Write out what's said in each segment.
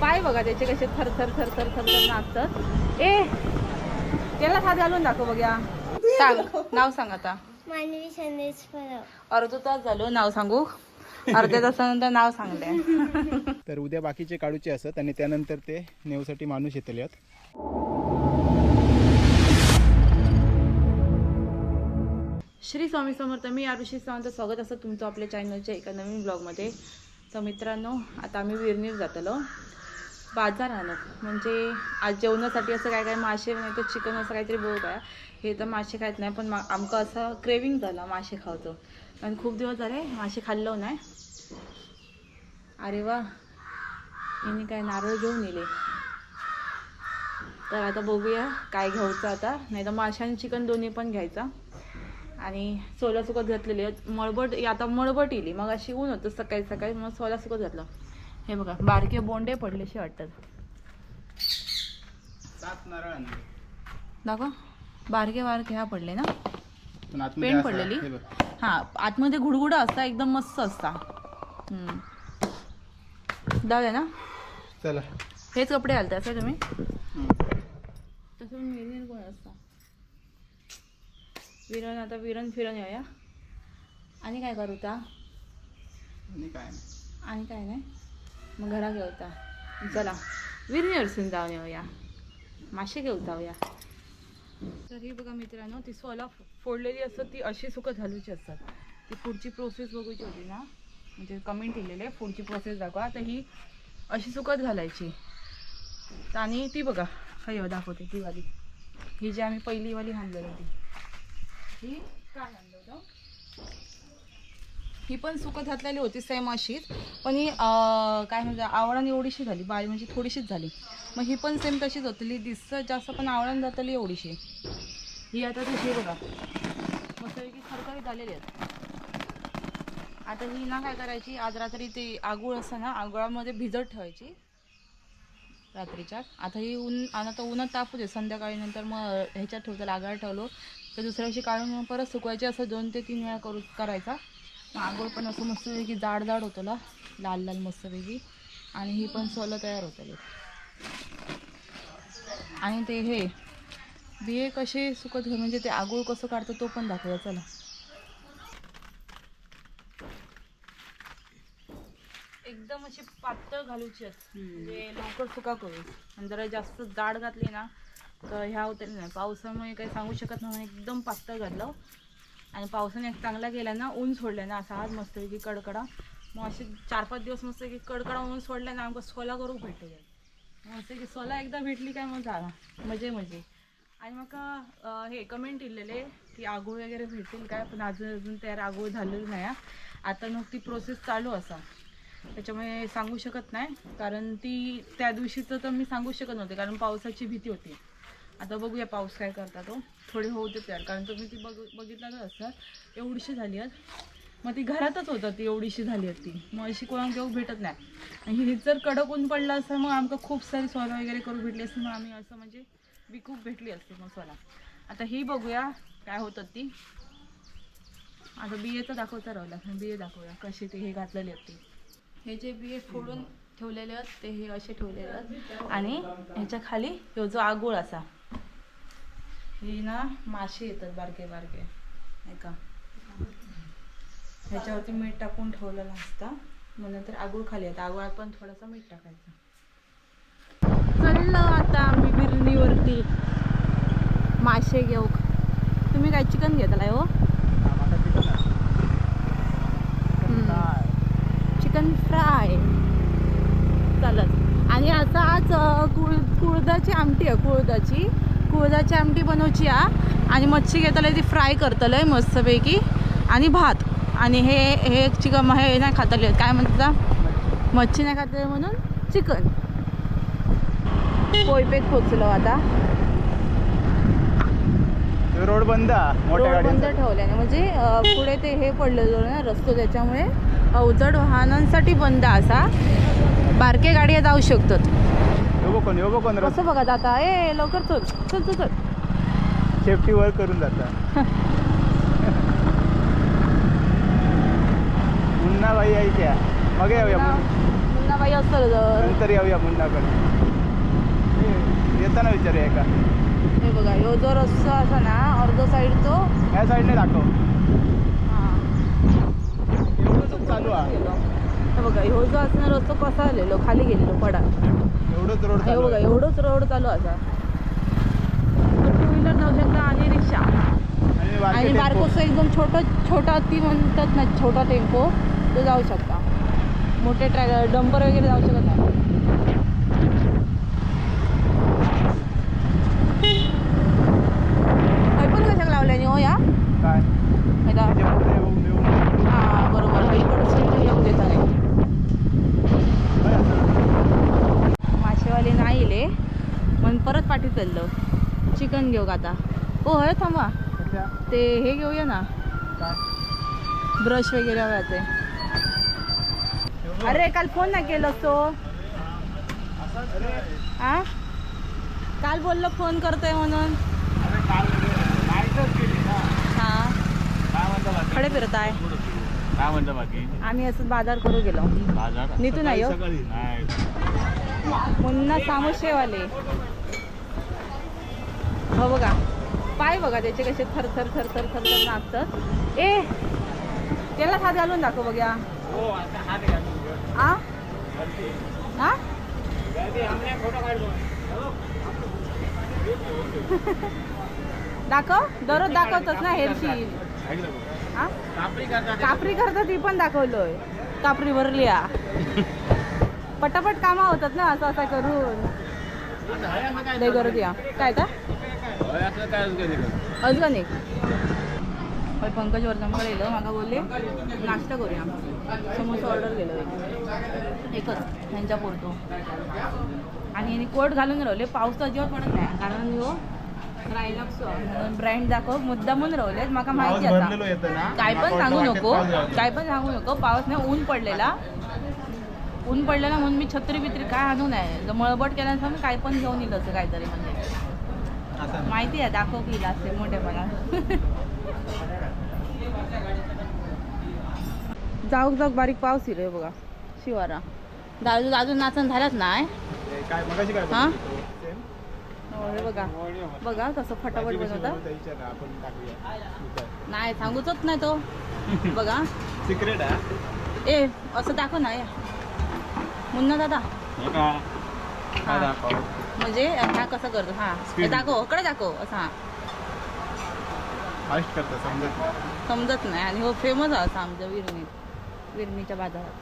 पाय बघा त्याचे कसे थर थर थर थर थर थर नाचतात. ए त्याला हात घालून दाखव बघ्या. सांग नाव सांग आता. मानवी संदेश परब अर्धा तास झालो नाव सांगू? अर्ध्या तासानंतर नाव सांगले तर उद्या बाकीचे काढूचे असत आणि त्यानंतर ते नेवसाठी माणूस येतले आहेत. श्री स्वामी समर्थ मी आरुषी सावंत स्वागत असं तुमचं आपल्या चॅनलच्या एका नवीन ब्लॉगमध्ये तर मित्रांनो आता आम्ही विरणीत जातलो. बाजार आणू म्हणजे आज जेवणासाठी असं काय काय मासे नाही तर चिकन असं काहीतरी बोलत आहे. हे तर मासे खायत नाही पण मा आमका असं क्रेविंग झालं मासे खावतो आणि खूप दिवस झाले मासे खाल्लो नाही. अरे वा. यांनी काय नारळ घेऊन येले. तर आता बघूया काय घ्यायचं आता. नाही तर मासे आणि चिकन दोन्ही पण घ्यायचा. आणि सोला सुकत घातलेली. मळबट आता मळबट येली. मग अशी ऊन होतं सकाळी सकाळी मग सोला सुकत घातलं. हे बघा बारके बोंडे पडलेसे वाटतात. सात नारळ आणले. दाखव. बारके बारके ह्या पडले ना? पण आतमध्ये पेंट असं- पडलेली? हे बघ. हां आतमध्ये घुडघुडा असता एकदम मस्त असता. हम्म. जाऊया ना. चला. हेच कपडे घालता असं तुम्ही? हम्म. तसं विरण कोण असता? विरण आता विरण फिरण येऊया. आणि काय करू ता? आणि काय नाही. आणि काय नाही? मग घरा घेऊता चला. विरणीवरसून जाऊन येऊया. मासे घेऊ जाऊया. तर ही बघा मित्रांनो ती सोला फोडलेली असतात ती अशी सुकं घालूची असतात. ती पुढची प्रोसेस बघूची होती ना? म्हणजे कमेंट केलेले पुढची प्रोसेस दाखवा. तर ही अशी सुकत घालायची. तर आणि ती बघा हय दाखवते ती वाली. ही जी आम्ही पहिलीवाली वाली होती. ही काय? ही पण सुकत घातलेली होती सेम अशीच. पण ही काय म्हणजे आवळण एवढीशी झाली बारी म्हणजे थोडीशीच झाली. मग ही पण सेम तशीच होतली दिसत जास्त पण आवळण जातली एवढीशी. ही आता तशी बघा. मस्तपैकी खरखरी झालेली आहेत. आता ही ना काय करायची आज रात्री ते आगुळ असतं ना आगुळामध्ये भिजत ठेवायची. रात्रीच्या. आता ही ऊन आणि आता उन्हात तापू दे. संध्याकाळी नंतर मग ह्याच्यात ठेवतो लागायला ठेवलो. तर दुसऱ्या दिवशी काढून परत सुकवायचे असं दोन ते तीन वेळा करू करायचा. आंघोळ पण असं मस्तपैकी जाड जाड होतं ला लाल लाल मस्तपैकी. आणि ही पण सोलं तयार होतली आणि ते हे बिये कसे सुकत घे म्हणजे ते आगोळ कसं काढतो तो पण दाखवूया चला. एकदम अशी पातळ घालूची म्हणजे लवकर सुका करू आणि जरा जास्त जाड घातली ना तर ह्या होते नाही पावसामुळे काही सांगू शकत नाही म्हणून एकदम पातळ घातलं. आणि पावसाने चांगला गेला ना ऊन सोडलं ना असा. आज मस्तपैकी कडकडा. मग असे चार पाच दिवस मस्त की कडकडा ऊन सोडला ना आमका सोला करू भेटले मस्त की सोला एकदा भेटली काय मग झाला. मजे मजे. आणि मग हे कमेंट इलेले की आगोळ वगैरे भेटतील काय? पण अजून अजून तयार आगोळ झालेलं नाही हा. आता मग ती प्रोसेस चालू असा. त्याच्यामुळे सांगू शकत नाही कारण ती त्या दिवशीचं तर मी सांगू शकत नव्हते कारण पावसाची भीती होती. आता बघूया पाऊस काय करता तो हो. थोडी होऊ देत यार कारण तुम्ही ती बघ बघितलं तर असतात. एवढीशी झाली आहेत. मग ती घरातच होतं ती एवढीशी झाली होती मग अशी कोणा घेऊ भेटत नाही. आणि ही जर कडक ऊन पडलं असतं मग आमका खूप सारी सोनं वगैरे करून भेटली असती. मग आम्ही असं म्हणजे विकूप भेटली असते मग सोला आता ही बघूया काय होतात ती. आता बियेचं दाखवता राहिला. बिये दाखवूया कशी ते हे घातलेली आहेत ती. हे जे बिये फोडून ठेवलेले आहेत ते हे असे ठेवलेले आहेत. आणि ह्याच्या खाली ह्यो जो आगोळ असा. हे ना मासे येतात बारके बारके नाही का? ह्याच्यावरती मीठ टाकून ठेवलेलं असतं. मग नंतर आगूळ खाली येतं. आगोळात पण थोडंसं मीठ टाकायचं. चाललं आता आम्ही बिरणीवरती मासे घेऊ. तुम्ही काय चिकन घेतलाय हो? Chicken fry. चालत. आणि आता आज कुळ कुळदाची आमटी आहे कुळदाची कुळदाची आमटी बनवची आ आणि मच्छी घेतलं ती फ्राय करतलंय मस्तपैकी. आणि भात. आणि हे हे चिकन हे नाही खातले. काय म्हणतात मच्छी नाही खातले म्हणून चिकन. पोयपेक पोचलो आता. रोड बंद रोड बंद ठेवल्याने. म्हणजे पुढे ते हे पडलेलं ना रस्तो त्याच्यामुळे अवजड वाहनांसाठी बंद असा. बारके गाड्या जाऊ शकतात. यो बघ यो बघ कसं बघा आता ए लवकर चल चल चल चल. सेफ्टी वर्क करून जाता. पुन्हा बाई आहे त्या मग येऊया पुन्हा- पुन्हा. पुन्हा बाई असतं नंतर येऊया मुन्नाकडे. येताना विचारूया एका. हे बघा ह्यो जो रस्ता असा ना अर्ध साईड तो. या साईडने दाखव. हा. एवढंच चालू आहे. बघा ह्यो जो असणार रस्तो कसा आलेलो? खाली गेलेलो पडा. एवढंच रोड हे बघा. एवढंच रोड चालू असा टू व्हीलर जाऊ शकता आणि रिक्षा. आणि. बारकोसं एकदम छोटं छोटा ती म्हणतात ना छोटा टेम्पो तो जाऊ शकता. मोठे ट्रॅ डंपर वगैरे जाऊ शकत नाही. ऐकून कशाक लावल्याने हो या? काय एकदा म्हणजे पुढे येऊन- येऊन- हा बरोबर इकडं सीट येऊ देता नाही बरं असं. मासेवाले नाही इले म्हणून चाललं चिकन घेऊ का आता? हो हय थांबा? ते हे घेऊया ना? ब्रश वगैरे हव्या ते? अरे काल फोन नाही केलं तो आ? काल बोललो फोन करतोय म्हणून. हा? खडे फिरत आहे काय म्हणता बाकी? आम्ही असंच बाजार करू गेलो. बाजार? नीतू नाही हो? मुन्ना सामुशेवाले. हो बघा. पाय बघा त्याचे कसे थर थर थर थर थर थर नाचतात. ए त्याला हात घालून दाखव बघ्या हो. हा दाखव. दररोज दाखवतोस ना हेरशी ऐकलं बघ. हा कापडी करतात कापरी करता ती पण दाखवलोय. कापरी भरली आ. पटापट कामा होतात ना असं असं करून. काय लय होय. अजून होय पंकज वर्धनकडे येलं मागा बोलले नाश्ता करूया. समोसा ऑर्डर केलं एक. एकच ह्यांच्या पुरतो आणि यांनी कोट घालून राहिले. पाऊस तर अजिबात पडत नाही. कारण हो रायलॉक्स म्हणून ब्रँड दाखव. मुद्दाम म्हणून राहिले माका माहिती आता. काय पण सांगू नको. काय पण सांगू नको. पाऊस नाही ऊन पडलेला. ऊन पडलेला म्हणून मी छत्री बित्री काय आणू नाही जर मळबट केल्यानंतर मी काय पण घेऊन येईल असं काहीतरी म्हणजे माहिती आहे दाखव की असेल मोठेपणा जाऊक जाऊक बारीक पाऊस येईल बघा शिवारा. दाजू अजून नाचण झालाच नाही हे? बघा. बघा कसं फटाफट बनवता नाही सांगूच नाही तो. बघा. सिक्रेट आहे ए असं दाखव ना मुन्ना दादा. हे. हा. दाखव. म्हणजे हा कसं करतो हा. हे. दाखव इकडे दाखव असं. हा फास्ट करता समजत नाही. समजत नाही आणि हो फेमस आहे असं आमच्या विरणीत विरणीच्या बाजारात.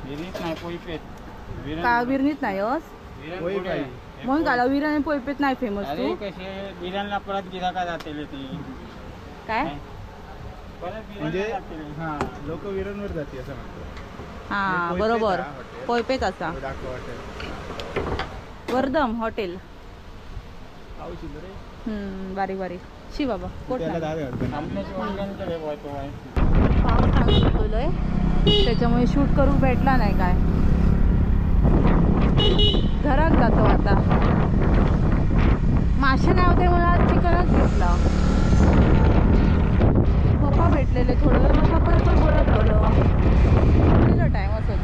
विहिरीत नाही पोईपेत. का विरणीत नाही हस होय काय म्हणून काला विरण आणि नाही फेमस अरे तू. कसे बिरांना परत गिराका जातील ती? काय? परत म्हणजे. हा लोक विरणवर जाते असं म्हणतो हा हे पोयपेत बरोबर. हा हॉटेल. पोयपेत असा. दाखव वाटेल वर्धम हॉटेल. हम्म, बारीक बारीक. शी बाबा कोट नाही. पाऊस त्याच्यामुळे शूट करू भेटला नाही काय. घरात जातो आता. मासे नाही होते मला चिकनच घेतला पप्पा भेटलेले थोडं. वेळ आपण पण बोलत ठेवलं टाइम असंच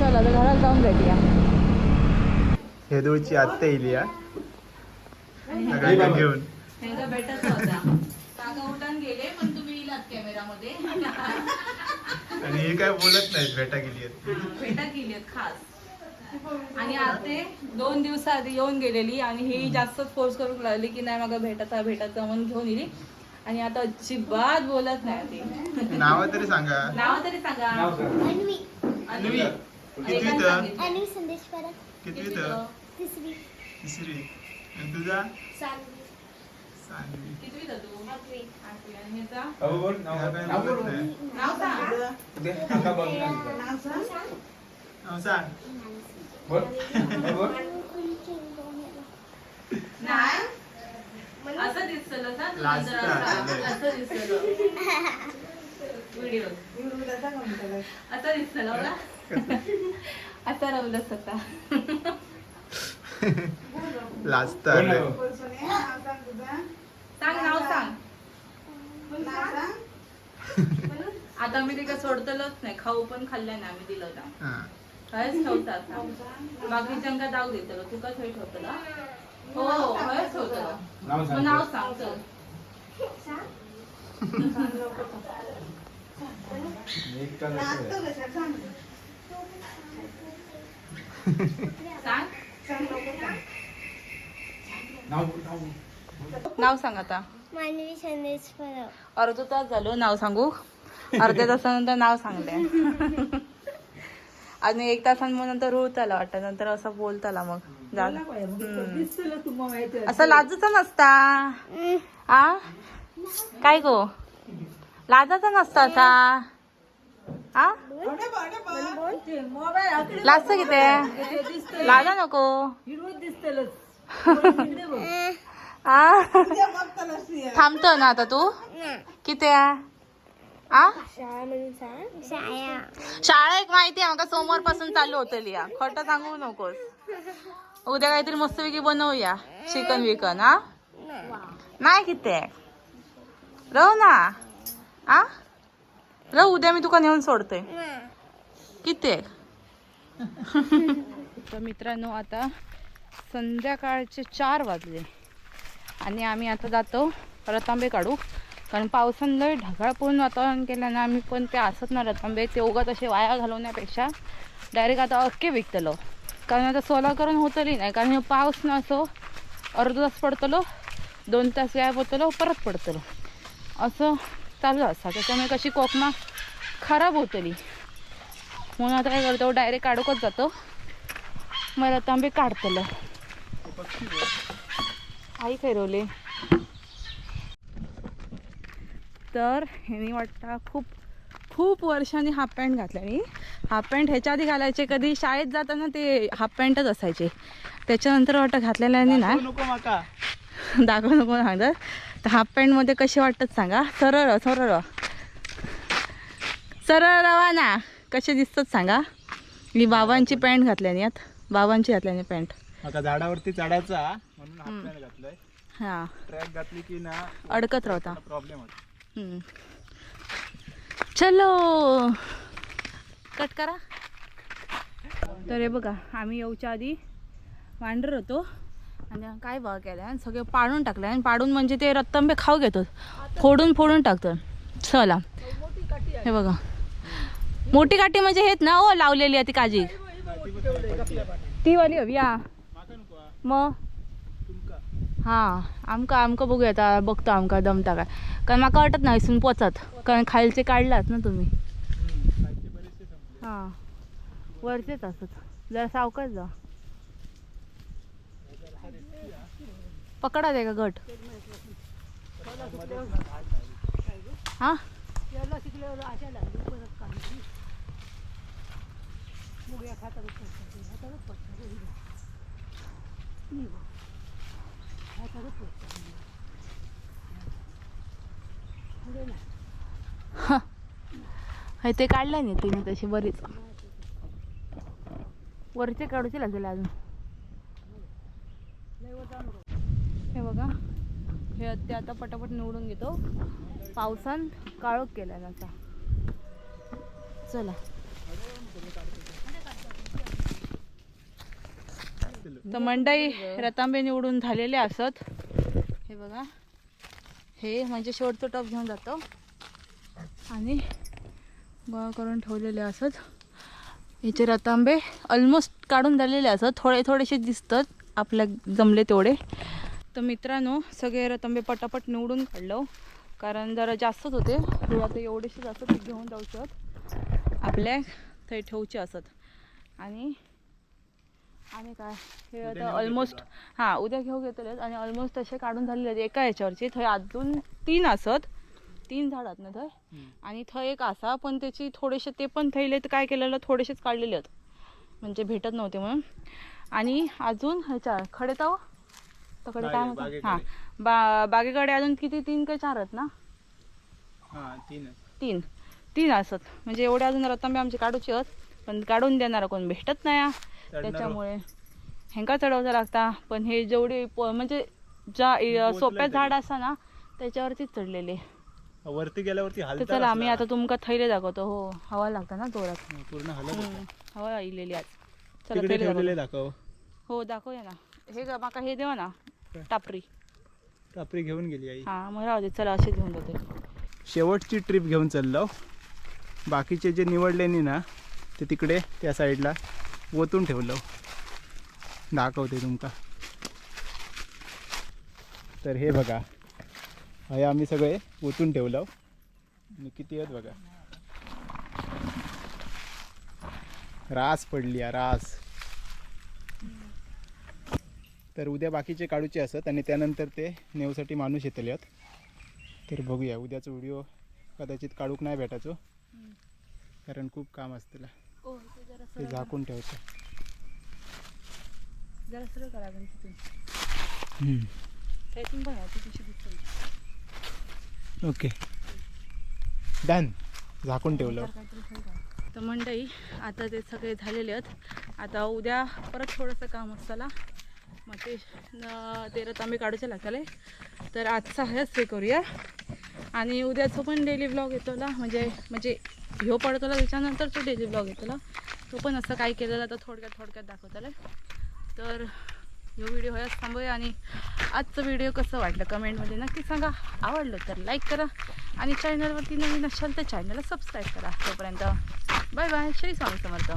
चल आता घरात जाऊन भेटूया. हे दूरची आत्ता येईल या घेऊन. ह्यांचा भेटत होता. काका उठान गेले पण तुम्ही इलात कॅमेरामध्ये. आणि हे काय बोलत नाहीत भेटा गेली भेटा आहेत खास. आणि आज ते दोन दिवसाआधी येऊन गेलेली आणि ही जास्त फोर्स करून लागली की नाही मग भेटायचा भेटायचा म्हणून घेऊन येली आणि आता अजिबात बोलत नाही ती. नाव तरी सांगा. नाव तरी सांगा. अन्वी. अन्वी. कितवीत. अन्वी संदेश परत कितवीत? तिसरी. तिसरी. आणि तुझा? सानवी सानवी कितवीत तू? आठवी. आठवी. आणि ह्याचा? ह्या काय बोलत नाही. नाव सांग. नाव सांग. नाही असं दिसलं ना तुला जरा असं- दिसलं. व्हिडिओ असं दिसलं असं रवलंच आता. लाजत सांग नाव सांग. आता मी तिका सोडतलच नाही. खाऊ पण खाल्ल्या नाही आम्ही दिलं होता हा. हयच ठेवता आता. बाकीच्यांका दाव देतलो. तुका थंय ठेवतला? हो हयच ठेवतलो. नाव सांग. चल सांग नाव सांग. आता. मानवी संदेश अर्धा तास झालो नाव सांगू. अर्ध्या तासानंतर नाव सांगते. आणि एक तासानंतर रुळताला वाटतं नंतर असं बोलताला मग. झालं. असं लाजूचा नसता. आ? काय गो? लाजाचा नसता असा आ लाजत किती लाजा नको. थांबतो ना आता तू? किती आ? शाळा शाळा एक माहिती आहे सोमवारपासून चालू होतली या खोटं सांगू नकोस. उद्या काहीतरी मस्तपैकी बनवूया चिकन विकन हा नाही किती राहू ना. आ? राहू उद्या मी तुका नेऊन सोडते. किती तर मित्रांनो आता संध्याकाळचे चार वाजले. आणि आम्ही आता जातो रतांबे काढू. कारण पावसानं लय ढगाळ पूर्ण वातावरण केलं ना आम्ही पण ते असत ना रतांबे ते उगाच असे वाया घालवण्यापेक्षा डायरेक्ट आता अख्खे विकतलो. कारण आता सोला करून होतली नाही कारण पाऊस ना असो अर्धा तास पडतलो दोन तास गायब होतलो परत पडतलो. असं चालू असतं. त्याच्यामुळे कशी कोकमा खराब होतली. म्हणून आता काय करतो डायरेक्ट काढूकच जातो. मग रतांबे काढतलो. आई फिरवले. तर ह्यानी वाटतं खूप खूप वर्षांनी हाफ पॅन्ट घातल्यानी हाफ पॅन्ट ह्याच्या आधी घालायचे कधी शाळेत जाताना ते हाफ पॅन्टच असायचे. त्याच्यानंतर वाटतं घातलेल्यानी ना दाखव नको सांगतात तर हाफ पॅन्टमध्ये कसे वाटतात सांगा? सरळ सरळ. सरळ रवा ना कसे दिसतात सांगा? मी बाबांची पॅन्ट घातल्यानी यात बाबांची घातल्यानी पॅन्ट झाडावरती चढायचा म्हणून हाफ पॅन्ट घातलाय. हां. ट्रॅक घातली की ना अडकत राहता. प्रॉब्लेम. चलो. कट करा. तर हे बघा आम्ही येऊच्या आधी वांडर होतो. आणि काय बघा केलं आणि सगळे पाडून टाकले आणि पाडून म्हणजे ते रत्तंबे खाऊ घेतो फोडून फोडून टाकतात. चला. हे बघा. मोठी काठी म्हणजे हेच ना हो लावलेली आहे ती काजी. ती वाली हवी या मग हां आमका आमका बघू येता बघतो आमका दमता काय. कारण म्हाका वाटत नाही इथून पोचत. कारण खालचे काढलात ना तुम्ही. हां. वरचेच असत जरा सावकाच जा. पकडा दे का गट. हा? ते काढलं नाही तुम्ही तशी बरीच वरचे काढूचे लागेल अजून. हे बघा. हे ते आता पटापट निवडून घेतो. पावसान काळोख केला त्याचा चला. तर मंडई रतांबे निवडून झालेले असत. हे बघा. हे म्हणजे शेवटचं टप घेऊन जातो. आणि गोळा करून ठेवलेले असत. याचे रतांबे ऑलमोस्ट काढून झालेले असत. थोडे थोडेसे दिसतात. आपल्या जमले तेवढे. तर मित्रांनो सगळे रतांबे पटापट निवडून काढलं कारण जरा जास्तच होते. हे आता एवढेसे जास्त ते घेऊन जाऊ शकत. आपल्या थंय ठेवचे असत. आणि आणि काय? हे आता ऑलमोस्ट हां उद्या घेऊ घेतलेत आणि ऑलमोस्ट तसे काढून झालेले आहेत एका ह्याच्यावरचे थंय अजून तीन असत. तीन झाडात ना थंय? आणि थंय एक असा पण त्याची थोडेसे ते पण थैले तर काय केलेलं थोडेसेच काढलेले आहेत. म्हणजे भेटत नव्हते म्हणून. आणि अजून ह्याच्या खडेताव तकडे काय म्हणतात बागेकडे. हां. बा बागेकडे अजून किती? तीन का चार आहेत ना? हा तीन तीन. तीन असत. म्हणजे एवढे अजून रतांबे आमचे काढूचे आहेत. पण काढून देणारा कोण? भेटत नाही हा. त्याच्यामुळे हेंका चढवता लागता. पण हे जेवढे प- म्हणजे ज्या सोप्या झाड असा ना त्याच्यावरतीच चढलेले. वरती गेल्यावरती तर चला आम्ही आता तुमका थैले दाखवतो. हो हवा लागता ना जोरात. पूर्ण हलत होता. हम्म, हवा आलेली आज. चला तिकडे थैले ठेवलेले दाखवतो. दाखव. हो दाखवूया ना. हे ग माका हे देवा ना. काय? टापरी. टापरी घेऊन गेली आई. हा मग राहू दे चला असे घेऊन जाते. शेवटची ट्रिप घेऊन चाललो बाकीचे जे निवडलेनी ना ते तिकडे त्या साईडला ओतून ठेवलं दाखवते तुमका. तर हे बघा हे आम्ही सगळे ओतून ठेवलं आणि किती आहेत बघा. रास पडली आहे, रास. तर उद्या बाकीचे काढूचे असत आणि त्यानंतर ते नेवसाठी माणूस येतले आहेत. तर बघूया उद्याचा व्हिडिओ कदाचित काढूक नाही भेटायचो. कारण खूप काम असतं ते झाकून बघा ती कशी दिसते ओके. डन. झाकून ठेवलं. तर मंडई आता ते सगळे झालेले आहेत. आता उद्या परत थोडंसं काम असताना मग ते न- ते रथ आम्ही काढूचे लागले तर आजचा हेच हे करूया. आणि उद्याचं पण डेली ब्लॉग येतो ना म्हणजे म्हणजे ह्यो पडतोला त्याच्यानंतर तो डेली ब्लॉग येतो तो पण असं काय केलेला तर थोडक्यात थोडक्यात दाखवतला. तर ह्यो व्हिडिओ ह्याच थांबूया आणि आजचं व्हिडिओ कसं वाटलं कमेंटमध्ये नक्की सांगा. आवडलं तर लाईक करा आणि चॅनलवरती नवीन असाल तर चॅनलला सबस्क्राईब करा. तोपर्यंत बाय बाय श्री स्वामी समर्थ.